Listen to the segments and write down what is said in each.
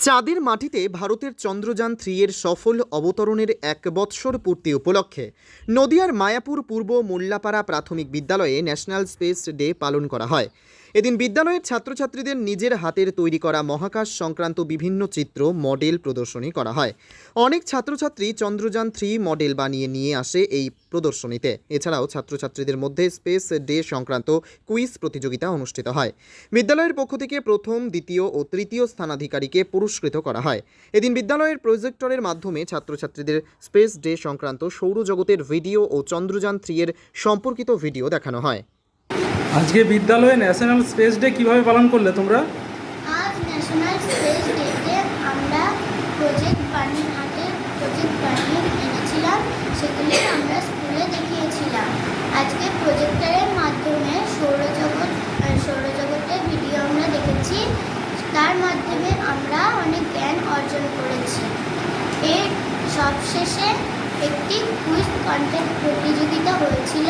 চাঁদের মাটিতে ভারতের চন্দ্রযান থ্রি এর সফল অবতরণের এক বৎসর পূর্তি উপলক্ষে নদিয়ার মায়াপুর পূর্ব মোল্লাপাড়া প্রাথমিক বিদ্যালয়ে ন্যাশনাল স্পেস ডে পালন করা হয়। এদিন বিদ্যালয়ের ছাত্রছাত্রীদের নিজের হাতের তৈরি করা মহাকাশ সংক্রান্ত বিভিন্ন চিত্র, মডেল প্রদর্শনী করা হয়। অনেক ছাত্রছাত্রী চন্দ্রযান থ্রি মডেল বানিয়ে নিয়ে আসে এই প্রদর্শনীতে। এছাড়াও ছাত্রছাত্রীদের মধ্যে স্পেস ডে সংক্রান্ত কুইজ প্রতিযোগিতা অনুষ্ঠিত হয়। বিদ্যালয়ের পক্ষ থেকে প্রথম, দ্বিতীয় ও তৃতীয় স্থানাধিকারীকে পুরস্কৃত করা হয়। এদিন বিদ্যালয়ের প্রজেক্টরের মাধ্যমে ছাত্রছাত্রীদের স্পেস ডে সংক্রান্ত সৌরজগতের ভিডিও ও চন্দ্রযান থ্রি এর সম্পর্কিত ভিডিও দেখানো হয়। আজকে বিদ্যালয়ে ন্যাশনাল স্পেস ডে কীভাবে পালন করলে তোমরা? আজ ন্যাশনাল স্পেস ডেতে আমরা প্রজেক্ট বানিয়ে হাতে প্রজেক্ট বানিয়ে এনেছিলাম, সেগুলি আমরা স্কুলে দেখিয়েছিলাম। আজকে প্রজেক্টরের মাধ্যমে সৌরজগৎ সৌরজগতের ভিডিও আমরা দেখেছি। তার মাধ্যমে আমরা অনেক জ্ঞান অর্জন করেছি। এর সবশেষে একটি কুইজ কন্টেন্ট প্রতিযোগিতা হয়েছিল।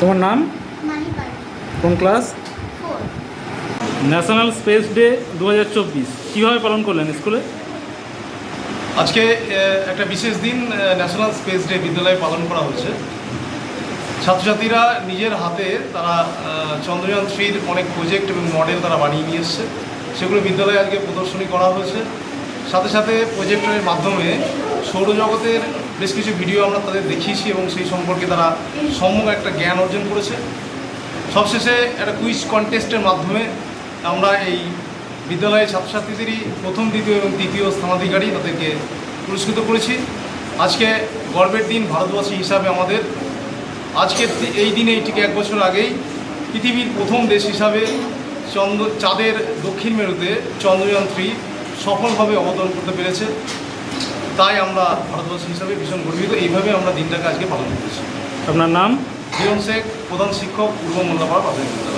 তোমার নাম? কোন ক্লাস? ন্যাশনাল স্পেস ডে দু হাজার চব্বিশ। কীভাবে পালন করলেন স্কুলে? আজকে একটা বিশেষ দিন ন্যাশনাল স্পেস ডে বিদ্যালয়ে পালন করা হয়েছে ছাত্রছাত্রীরা নিজের হাতে তারা চন্দ্রযান থ্রির অনেক প্রজেক্ট এবং মডেল তারা বানিয়ে নিয়ে এসছে। সেগুলো বিদ্যালয়ে আজকে প্রদর্শনী করা হয়েছে। সাথে সাথে প্রজেক্টরের মাধ্যমে সৌরজগতের বেশ কিছু ভিডিও আমরা তাদের দেখিয়েছি এবং সেই সম্পর্কে তারা সম্যক একটা জ্ঞান অর্জন করেছে। সবশেষে একটা কুইজ কন্টেস্টের মাধ্যমে আমরা এই বিদ্যালয়ের ছাত্রছাত্রীদেরই প্রথম, দ্বিতীয় এবং তৃতীয় স্থানাধিকারী তাদেরকে পুরস্কৃত করেছি। আজকে গর্বের দিন ভারতবাসী হিসাবে আমাদের। আজকের এই দিনে ঠিক এক বছর আগেই পৃথিবীর প্রথম দেশ হিসাবে চন্দ্র, চাঁদের দক্ষিণ মেরুতে চন্দ্রযান থ্রি সফলভাবে অবতরণ করতে পেরেছে। তাই আমরা ভারতবর্ষ হিসাবে ভীষণ গর্বিত। এইভাবে আমরা দিনটাকে আজকে পালন করেছি। আপনার নাম? হিরণ শেখ প্রধান শিক্ষক পূর্ব মোল্লাপাড়া প্রাথমিক বিদ্যালয়।